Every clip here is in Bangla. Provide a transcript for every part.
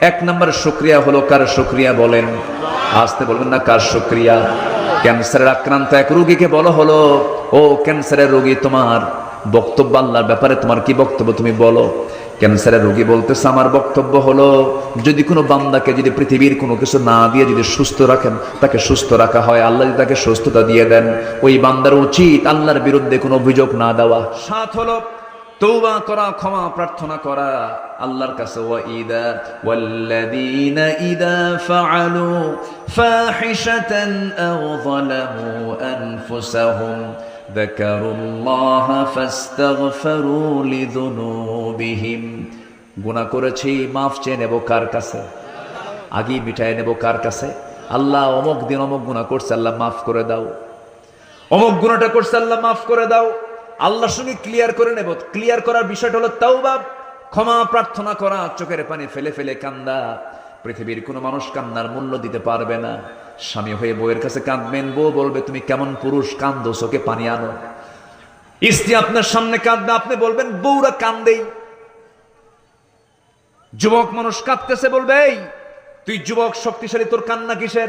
এক নম্বর শুক্রিয়া হলো কার শুক্রিয়া বলেন? আসতে বলবেন না কার শুক্রিয়া? ক্যান্সারের আক্রান্ত এক রোগীকে বলো হলো, ও ক্যান্সারের রোগী, তোমার বক্তব্য আল্লাহর ব্যাপারে তোমার কি বক্তব্য তুমি বলো? ক্যান্সারের রোগী বলতেছে, আমার বক্তব্য হলো, যদি কোনো বান্দাকে যদি পৃথিবীর কোনো কিছু না দিয়ে যদি সুস্থ রাখেন, তাকে সুস্থ রাখা হয়। আল্লাহ যদি তাকে সুস্থতা দিয়ে দেন, ওই বান্দার উচিত আল্লাহর বিরুদ্ধে কোনো অভিযোগ না দেওয়া। সাত হলো তৌবা করা, ক্ষমা প্রার্থনা করা আল্লাহর কাছে। ওয়াইদা ওয়াল্লাযীনা ইযা ফাআলু ফাহিশাতান আও যালামু আনফুসাহুম। যাকারুল্লাহ ফাস্তাগফিরু লিযুনুবিহিম। গুনাহ করেছি, মাফ চেয়ে নেব কার কাছে? আগে মিটায় নেব কার কাছে? আল্লাহ অমক দিন অমক গুনাহ করছে, আল্লাহ মাফ করে দাও। অমক গুনাহটা করছে, আল্লাহ মাফ করে দাও। আল্লাহর সঙ্গে ক্লিয়ার করে নেব। ক্লিয়ার করার বিষয়টা হলো তাও তাওবা। ক্ষমা প্রার্থনা করা, চোখের পানি ফেলে ফেলে কান্দা। পৃথিবীর কোনো মানুষ কান্নার মূল্য দিতে পারবে না। স্বামী হয়ে বউয়ের কাছে কাঁদবেন, বউ বলবে, তুমি কেমন পুরুষ? কান্দো, চোখে পানি আনো। স্ত্রী আপনার সামনে কাঁদবে, আপনি বলবেন, বউরা কান্দেই। যুবক মানুষ কাঁদতেছে, বলবে, এই, তুই যুবক, শক্তিশালী, তোর কান্না কিসের?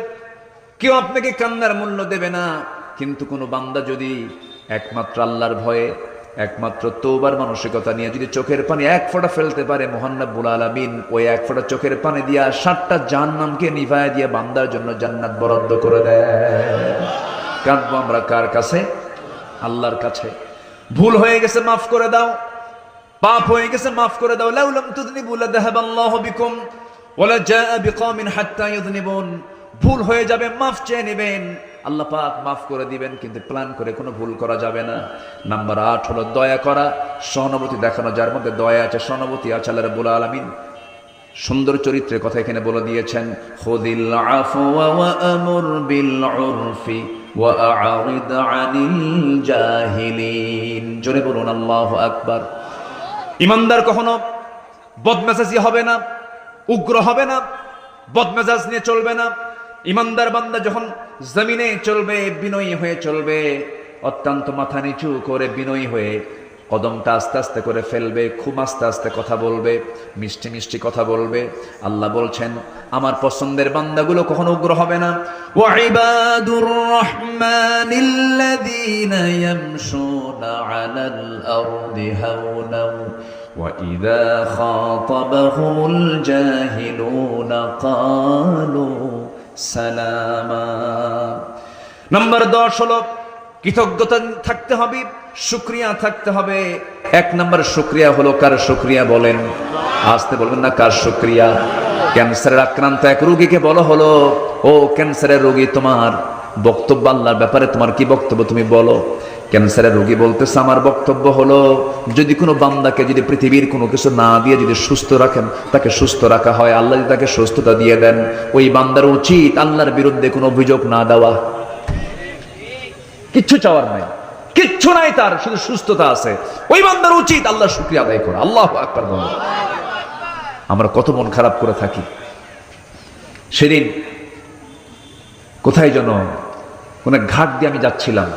কেউ আপনাকে কান্নার মূল্য দেবে না। কিন্তু কোনো বান্দা যদি একমাত্র আল্লাহর ভয়ে, একমাত্র তৌবার মানসিকতা নিয়ে যদি চোখের পানি এক ফোঁটা ফেলতে পারে মোহান্নবুল আলামিন, ওই এক ফোঁটা চোখের পানি দিয়া সাতটা জাহান্নামকে নিভায় দিয়ে বান্দার জন্য জান্নাত বরাদ্দ করে দেয়। কাঁদবো আমরা কার কাছে? আল্লাহর কাছে। ভুল হয়ে গেছে, মাফ করে দাও। পাপ হয়ে গেছে, মাফ করে দাও। লাউলাম তুদনি তুদনিবু লাযাহাবাল্লাহু বিকুম ওয়ালা জাআ বিকওমিন হাত্তা ইউযনিবুন ভুল হয়ে যাবে, মাফ চেয়ে নেবেন। আল্লাহ পাক মাফ করে দিবেন, কিন্তু প্ল্যান করে কোনো ভুল করা যাবে না। নাম্বার আট হলো দয়া করা। সহানুভূতি দেখানো, যার মধ্যে দয়া আছে, সহানুভূতি আছে আল্লাহ রাব্বুল আলামিন। সুন্দর চরিত্রের কথা এখানে বলে দিয়েছেন জাহিলিন। জোরে বলুন, আল্লাহু আকবার। ইমানদার কখনো বদমেজাজি হবে না, উগ্র হবে না, বদমেজাজ নিয়ে চলবে না। ইমানদার বান্দা যখন জমিনে চলবে বিনয়ী হয়ে চলবে অত্যন্ত মাথা নিচু করে বিনয়ী হয়ে কদমটা আস্তে আস্তে করে ফেলবে খুব আস্তে আস্তে কথা বলবে মিষ্টি মিষ্টি কথা বলবে আল্লাহ বলছেন আমার পছন্দের বান্দাগুলো কখনো উগ্র হবে না ওয়াইবাদুর রহমানিল্লাযীনা ইয়ামশুনা আলাল আরদি হাওনাও وإذا خاطبهم الجاهلون قالوا সালামা। নম্বর দশ হলো, কৃতজ্ঞতা থাকতে হবে, শুক্রিয়া থাকতে হবে। এক নম্বর শুক্রিয়া হলো, কার শুক্রিয়া বলেন? আসতে বলবেন না, কার শুক্রিয়া? ক্যান্সারের আক্রান্ত এক রোগীকে বলো হলো, ও ক্যান্সারের রোগী, তোমার বক্তব্য আল্লাহর ব্যাপারে তোমার কি বক্তব্য তুমি বলো? ক্যান্সারের রোগী বলতেছে, আমার বক্তব্য হলো, যদি কোনো বান্দাকে যদি পৃথিবীর কোনো কিছু না দিয়ে যদি সুস্থ রাখেন, তাকে সুস্থ রাখা হয়। আল্লাহ যদি তাকে সুস্থতা দিয়ে দেন, ওই বান্দার উচিত আল্লাহর বিরুদ্ধে কোনো অভিযোগ না দেওয়া। কিচ্ছু চাওয়ার নাই। কিচ্ছু নাই তার, শুধু সুস্থতা আছে। ওই বান্দার উচিত আল্লাহ শুক্রিয়া আদায় করা। আল্লাহ আমরা কত মন খারাপ করে থাকি। সেদিন কোথায় যেন কোন ঘাট দিয়ে আমি যাচ্ছিলাম।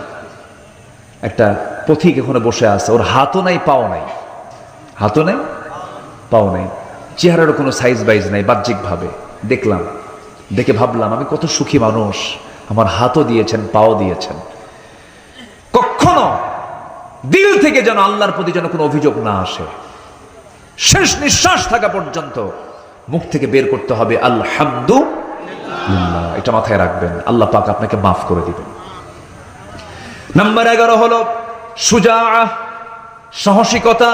একটা পথিক এখানে বসে আছে। ওর হাতও নাই, পাও নাই। হাতও নাই, পাও নাই। চেহারারও কোনো সাইজ বাইজ নাই, বাহ্যিকভাবে। দেখলাম। দেখে ভাবলাম, আমি কত সুখী মানুষ। আমার হাতও দিয়েছেন, পাও দিয়েছেন। কখনো দিল থেকে যেন আল্লাহর প্রতি যেন কোনো অভিযোগ না আসে। শেষ নিঃশ্বাস থাকা পর্যন্ত মুখ থেকে বের করতে হবে আল্লাহামদু এটা মাথায় রাখবেন। আল্লাহ পাক আপনাকে মাফ করে দিবেন। নাম্বার এগারো হলো সুজা সাহসিকতা।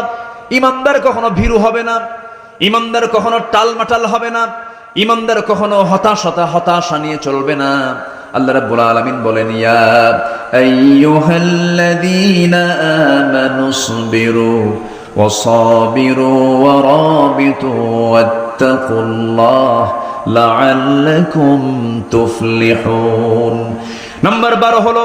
ইমানদার কখনো ভীরু হবে না, ইমানদার কখনো টালমাটাল হবে না, ইমানদার কখনো হতাশতা হতাশা নিয়ে চলবে না। আল্লাহ রাব্বুল আলামিন বলেন, ইয়া আইয়ুহাল্লাযীনা আমানুসবিরু ওয়াসাবিরু ওয়ারাবিতু ওয়াত্তাকুল্লাহ লাআল্লাকুম তুফলিহুন। নাম্বার 12 হলো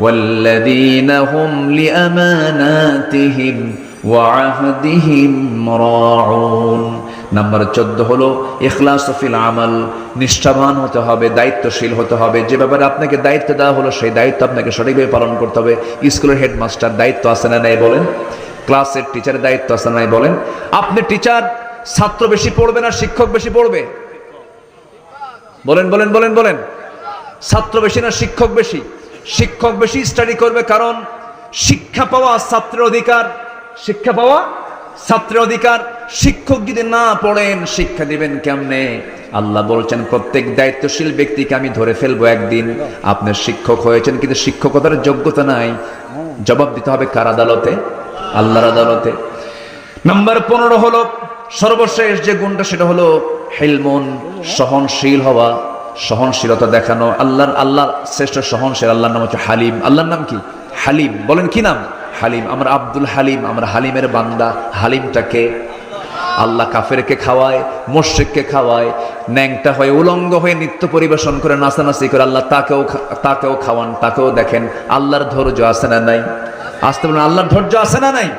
والذين هم لأماناتهم وعهدهم راعون নাম্বার চোদ্দ হলো ইখলাস ফিল আমাল নিষ্ঠাবান হতে হবে দায়িত্বশীল হতে হবে যে ব্যাপারে আপনাকে দায়িত্ব দেওয়া হলো সেই দায়িত্ব আপনাকে সঠিকভাবে পালন করতে হবে স্কুলের হেডমাস্টার দায়িত্ব আছে না নাই বলেন ক্লাসের টিচারের দায়িত্ব আছে না নাই বলেন আপনি টিচার ছাত্র বেশি পড়বে না শিক্ষক বেশি পড়বে বলেন বলেন বলেন বলেন ছাত্র বেশি না শিক্ষক বেশি শিক্ষক বেশি স্টাডি করবে কারণ শিক্ষা পাওয়া ছাত্রের অধিকার। শিক্ষা পাওয়া ছাত্রের অধিকার। শিক্ষক যদি না পড়েন, শিক্ষা দিবেন কেমনে? আল্লাহ বলছেন, প্রত্যেক দায়িত্বশীল ব্যক্তিকে আমি ধরে ফেলব একদিন। আপনার শিক্ষক হয়েছেন কিন্তু শিক্ষকতার যোগ্যতা নাই। জবাব দিতে হবে কার আদালতে? আল্লাহর আদালতে। নাম্বার পনেরো হলো, সর্বশেষ যে গুণটা সেটা হলো হেলমন সহনশীল হওয়া। সহনশীলতা দেখানো, আল্লাহর আল্লাহর শ্রেষ্ঠ সহনশীল, আল্লাহর নাম হচ্ছে হালিম। আল্লাহর নাম কি? হালিম। বলেন কি নাম? হালিম। আমরা আব্দুল হালিম, আমরা হালিমের বান্দা। হালিমটাকে আল্লাহ কাফেরকে খাওয়ায় মোর্শেককে খাওয়ায়, ন্যাংটা হয়ে, উলঙ্গ হয়ে নৃত্য পরিবেশন করে, নাচানাচি করে আল্লাহ তাকেও তাকেও খাওয়ান, তাকেও দেখেন আল্লাহর ধৈর্য আছে না নাই? আসতে বলেন, আল্লাহর ধৈর্য আছে না নাই?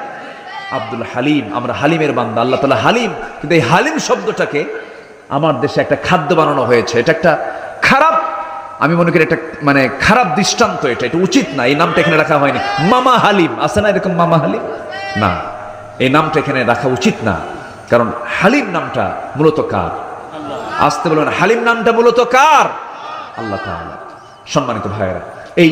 আব্দুল হালিম, আমরা হালিমের বান্দা। আল্লাহ তালা হালিম। কিন্তু এই হালিম শব্দটাকে আমার দেশে একটা খাদ্য বানানো হয়েছে। এটা একটা খারাপ আমি মনে করি একটা মানে খারাপ দৃষ্টান্ত এটা এটা উচিত না। এই নামটা এখানে রাখা হয়নি। মামা হালিম আছে না এরকম মামা হালিম? না এই নামটা এখানে রাখা উচিত না। কারণ হালিম নামটা মূলত কার? আসতে বলবেন হালিম নামটা মূলত কার? আল্লাহ সম্মানিত ভাইয়েরা এই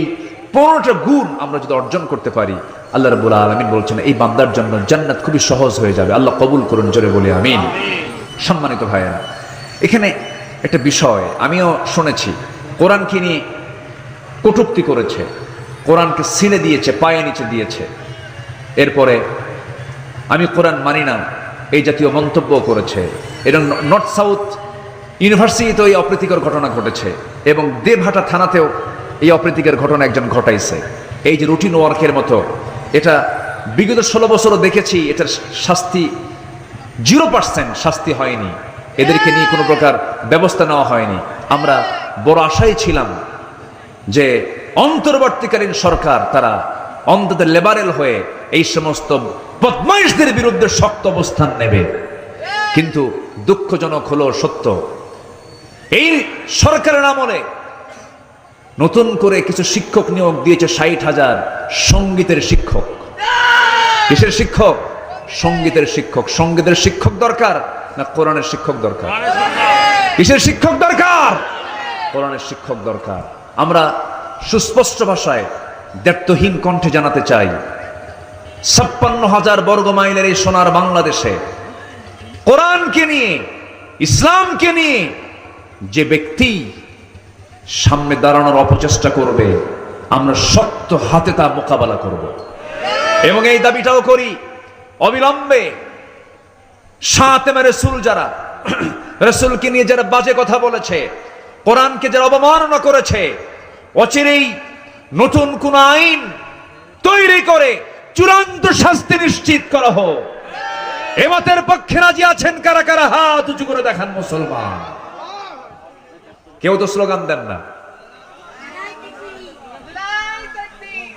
পনেরোটা গুণ আমরা যদি অর্জন করতে পারি আল্লাহ রবুল আলমিন বলছেন এই বান্দার জন্য জান্নাত খুবই সহজ হয়ে যাবে। আল্লাহ কবুল করুন জোরে বলি আমিন। সম্মানিত ভাইয়েরা এখানে একটা বিষয়, আমিও শুনেছি। কোরআনকে নিয়ে কটুক্তি করেছে? কোরআনকে ছিঁড়ে দিয়েছে, পায়ে নিচে দিয়েছে। এরপরে, আমি কোরআন মানি না, এই জাতীয় মন্তব্য করেছে। এবং নর্থ সাউথ ইউনিভার্সিটিতেও এই অপ্রীতিকর ঘটনা ঘটেছে এবং দেবহাটা থানাতেও এই অপ্রীতিকর ঘটনা একজন ঘটাইছে। এই যে রুটিন ওয়ার্কের মতো, এটা বিগত ষোলো বছরও দেখেছি, এটার শাস্তি, জিরো পার্সেন্ট শাস্তি হয়নি। এদেরকে নিয়ে কোনো প্রকার ব্যবস্থা নেওয়া হয়নি। আমরা বড় আশাই ছিলাম যে অন্তর্বর্তীকালীন সরকার তারা অন্তত লেবারেল হয়ে এই সমস্ত বদমাইশদের বিরুদ্ধে শক্ত অবস্থান নেবে। কিন্তু দুঃখজনক হলো সত্য। এই সরকারের আমলে নতুন করে কিছু শিক্ষক নিয়োগ দিয়েছে ষাট হাজার সঙ্গীতের শিক্ষক। কিসের শিক্ষক? সঙ্গীতের শিক্ষক। সঙ্গীতের শিক্ষক দরকার। না কোরআনের শিক্ষক দরকার। কিসের শিক্ষক দরকার? কোরআনের শিক্ষক দরকার। আমরা সুস্পষ্ট ভাষায় দ্ব্যর্থহীন কণ্ঠে জানাতে চাই ছাপ্পান্ন হাজার বর্গ মাইলের এই সোনার বাংলাদেশে কোরআনকে নিয়ে ইসলামকে নিয়ে যে ব্যক্তি সামনে দাঁড়ানোর অপচেষ্টা করবে আমরা শক্ত হাতে তা মোকাবেলা করব। এবং এই দাবিটাও করি অবিলম্বে সাতেমা রসুল যারা, রসুলকে নিয়ে যারা বাজে কথা বলেছে, কোরআনকে যারা অবমাননা করেছে অচিরেই নতুন কোন আইন তৈরি করে চূড়ান্ত শাস্তি নিশ্চিত করা হোক। এমতের পক্ষে রাজি আছেন কারা কারা? হাত উঁচু করে দেখান মুসলমান। কেউ তো স্লোগান দেন না তাকবীর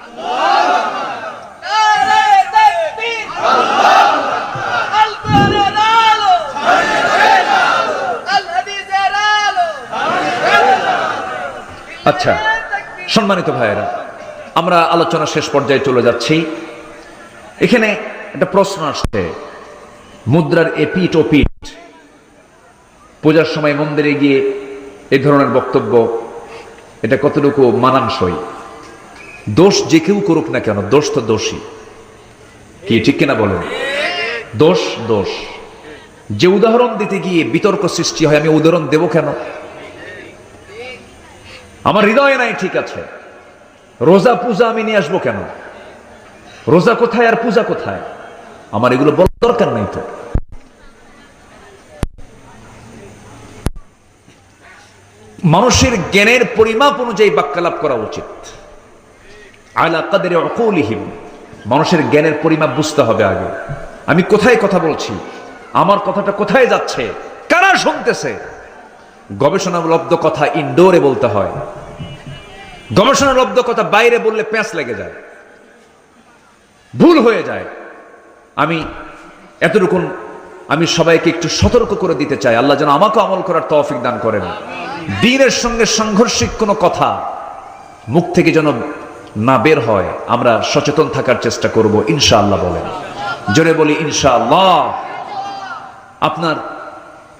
নারায়ে তাকবীর আল কোরআন আলো আল হাদিসের আলো আচ্ছা সম্মানিত ভাইয়েরা, আমরা আলোচনা শেষ পর্যায়ে চলে যাচ্ছি। এখানে একটা প্রশ্ন আসছে। মুদ্রার এপিট ও পিঠ পূজার সময় মন্দিরে গিয়ে এ ধরনের বক্তব্য, এটা কতটুকু মানানসই? দোষ যে কেউ করুক না কেন, দোষ তো দোষী কি, ঠিক কিনা বলেন? দোষ দোষ। যে উদাহরণ দিতে গিয়ে বিতর্ক সৃষ্টি হয়, আমি উদাহরণ দেব কেন? আমার হৃদয়ে নাই, ঠিক আছে। রোজা পূজা আমি নিয়ে আসব কেন? রোজা কোথায় আর পূজা কোথায়? আমার এগুলো বলার দরকার নেই তো। মানুষের জ্ঞানের পরিমাপ অনুযায়ী বাক্যালাপ করা উচিত। আলা কাদের অকৌলিহীন মানুষের জ্ঞানের পরিমাপ বুঝতে হবে আগে। আমি কোথায় কথা বলছি? আমার কথাটা কোথায় যাচ্ছে? কারা শুনতেছে? গবেষণালব্ধ কথা ইনডোরে বলতে হয়। গবেষণালব্ধ কথা বাইরে বললে প্যাঁচ লেগে যায়। ভুল হয়ে যায়। আমি এতটুকু আমি সবাইকে একটু সতর্ক করে দিতে চাই। আল্লাহ যেন আমাকে আমল করার তৌফিক দান করেন। দিনের সঙ্গে সাংঘর্ষিক কোনো কথা মুখ থেকে যেন না বের হয়, আমরা সচেতন থাকার চেষ্টা করব, ইনশাআল্লাহ বলেন। জোরে বলি, ইনশাআল্লাহ। আপনার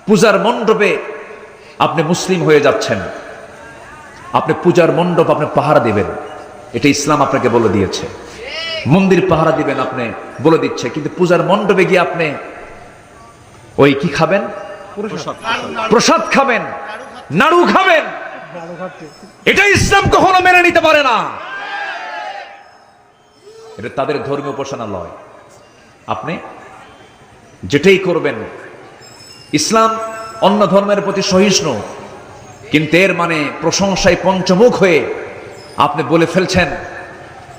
পূজার মণ্ডপে আপনি মুসলিম হয়ে যাচ্ছেন। আপনি পূজার মণ্ডপ আপনি পাহারা দিবেন। এটা ইসলাম আপনাকে বলে দিয়েছে। মন্দির পাহারা দিবেন আপনি বলে দিচ্ছে। কিন্তু পূজার মণ্ডপে গিয়ে আপনি ওই কি খাবেন? প্রসাদ। খাবেন। নাড়ু খাবেন। এটা ইসলাম কখনো মেনে নিতে পারে না। এটা তাদের ধর্মীয় উপাসনালয়। আপনি যেটাই করবেন ইসলাম অন্য ধর্মের প্রতি সহিষ্ণু। কিন্তু এর মানে প্রশংসায় পঞ্চমুখ হয়ে আপনি বলে ফেলছেন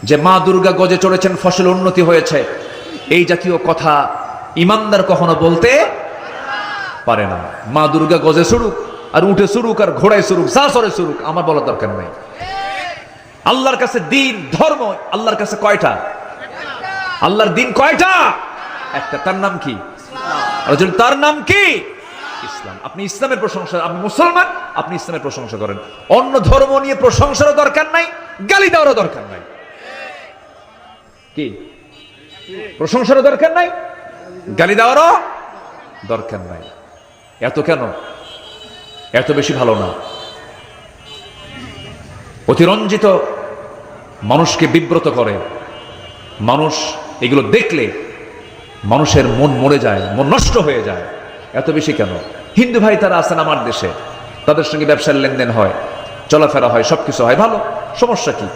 যে মা দুর্গা গজে চড়েছেন ফসল উন্নতি হয়েছে। এই জাতীয় কথা ইমানদার কখনো বলতে পারে না। মা দুর্গা গজে সুরুক আর উঠে সুরুক আর ঘোড়ায় সুরুক যা সরে সুরুক আমার বলার দরকার নাই। আল্লাহর কাছে দিন ধর্ম আল্লাহর কাছে কয়টা? আল্লাহর দিন কয়টা? একটা। তার নাম কি? তার নাম কি? ইসলাম। আপনি ইসলামের প্রশংসা, আপনি মুসলমান, আপনি ইসলামের প্রশংসা করেন। অন্য ধর্ম নিয়ে প্রশংসারও দরকার নাই, গালি দেওয়ারও দরকার নাই। কি? প্রশংসারও দরকার নাই, গালি দেওয়ারও দরকার নাই। এত কেন? এত বেশি ভালো না। অতিরঞ্জিত মানুষকে বিব্রত করে। মানুষ এগুলো দেখলে মানুষের মন মরে যায়, মন নষ্ট হয়ে যায়। এত বেশি কেন? হিন্দু ভাই তারা আছেন আমার দেশে। তাদের সঙ্গে ব্যবসার লেনদেন হয়, চলাফেরা হয়, সবকিছু হয়। ভালো, সমস্যা কি?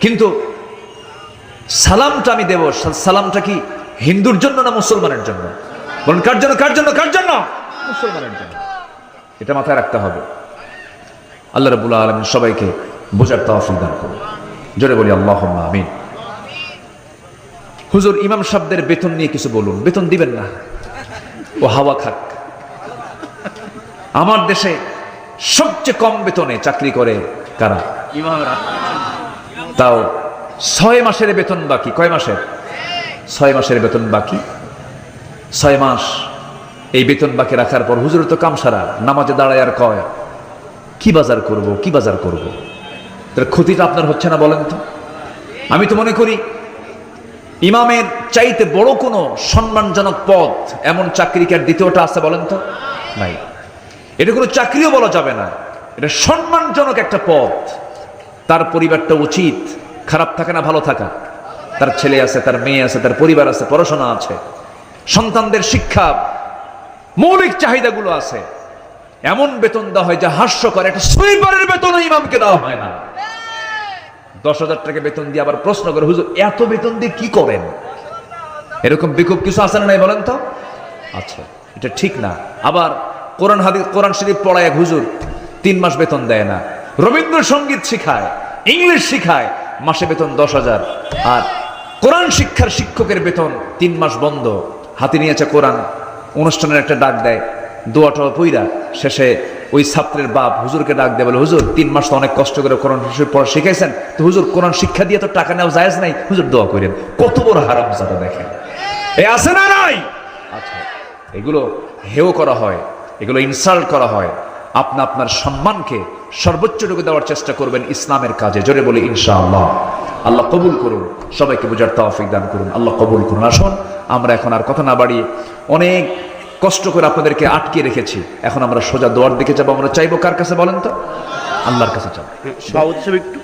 কিন্তু সালামটা আমি দেব। সালামটা কি হিন্দুর জন্য না মুসলমানের জন্য? বলুন, কার জন্য কার জন্য কার জন্য? মুসলমানের জন্য। এটা মাথায় রাখতে হবে। আল্লাহ রবুল্লা আলমিন সবাইকে বোঝার তহফিল দান করুন। জোরে বলি আল্লাহ আমিন। হুজুর, ইমাম সাহেবদের বেতন নিয়ে কিছু বলুন। বেতন দিবেন না। ও হাওয়া খাক। আমার দেশে সবচেয়ে কম বেতনে চাকরি করে কারা? ইমামরা। তাও ছয় মাসের বেতন বাকি। কয় মাসের? ছয় মাসের বেতন বাকি। ছয় মাস এই বেতন বাকি রাখার পর হুজুর তো কাম সারা নামাজে দাঁড়ায় আর কয় কি বাজার করব কি বাজার করব? তার ক্ষতিটা আপনার হচ্ছে না বলেন তো? আমি তো মনে করি ইমামের চাইতে বড় কোনো সম্মানজনক পদ এমন চাকরি কি দ্বিতীয়টা আছে বলেন তো? নাই। এটা কোনো চাকরিও বলা যাবে না। এটা সম্মানজনক একটা পথ। তার পরিবারটা উচিত। খারাপ থাকে না, ভালো থাকা। তার ছেলে আছে, তার মেয়ে আছে, তার পরিবার আছে, পড়াশোনা আছে। সন্তানদের শিক্ষা, মৌলিক চাহিদাগুলো আছে। এমন বেতন দেওয়া হয় যা হাস্যকর। একটা সুইপারের বেতন ইমামকে দেওয়া হয় না। দশ হাজার টাকা বেতন দিয়ে আবার প্রশ্ন করে, হুজুর, এত বেতন দিয়ে কি করেন? এরকম বিক্ষোভ কিছু আছে না নাই বলেন তো? আচ্ছা এটা ঠিক না। আবার কোরআন হাদিস, কোরআন শরীফ পড়ায় এক হুজুর, তিন মাস বেতন দেয় না। রবীন্দ্রসঙ্গীত শিখায়, ইংলিশ শিখায়, মাসে বেতন দশ হাজার। আর কোরআন শিক্ষার শিক্ষকের বেতন তিন মাস বন্ধ। হাতে নিয়েছে কোরআন। অনুষ্ঠানের একটা ডাক দেয় দোয়াটা পইরা। শেষে ওই ছাত্রের বাপ হুজুরকে ডাক দেয়, বলে, হুজুর, তিন মাস তো অনেক কষ্ট করে কোরআন পড়া শিখাইছেন। তো হুজুর, কোরআন শিক্ষা দিয়ে তো টাকা নেওয়া জায়েজ নাই। হুজুর, দোয়া করেন। কত বড় হারাম জাদা দেখেন। এ আছে না নাই? আচ্ছা এগুলো হেও করা হয়। এগুলো ইনসাল্ট করা হয়। আপনা আপনার সম্মানকে সর্বোচ্চটুকু দেওয়ার চেষ্টা করবেন ইসলামের কাজে। জোরে বলে, ইনশাআল্লাহ। আল্লাহ কবুল করুন। সবাইকে বোঝার তৌফিক দান করুন। আল্লাহ কবুল করুন। আসুন, আমরা এখন আর কথা না বাড়িয়ে অনেক কষ্ট করে আপনাদেরকে আটকে রেখেছি। এখন আমরা সোজা দোয়ার দিকে যাব। আমরা চাইব কার কাছে বলেন তো? আল্লাহর কাছে একটু